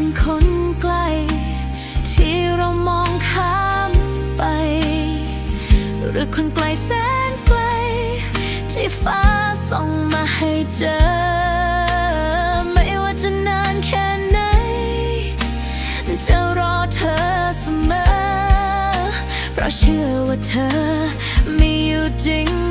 เป็นคนไกล ที่เรามองข้ามไป หรือคนไกลแสนไกล ที่ฟ้าส่งมาให้เจอ ไม่ว่าจะนานแค่ไหน จะรอเธอเสมอ เพราะเชื่อว่าเธอมีอยู่จริง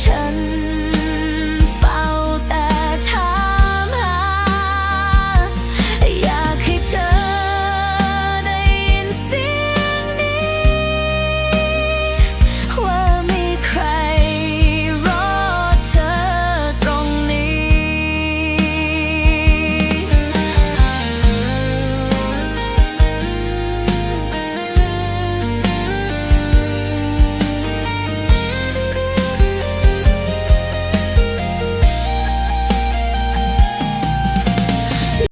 ฉัน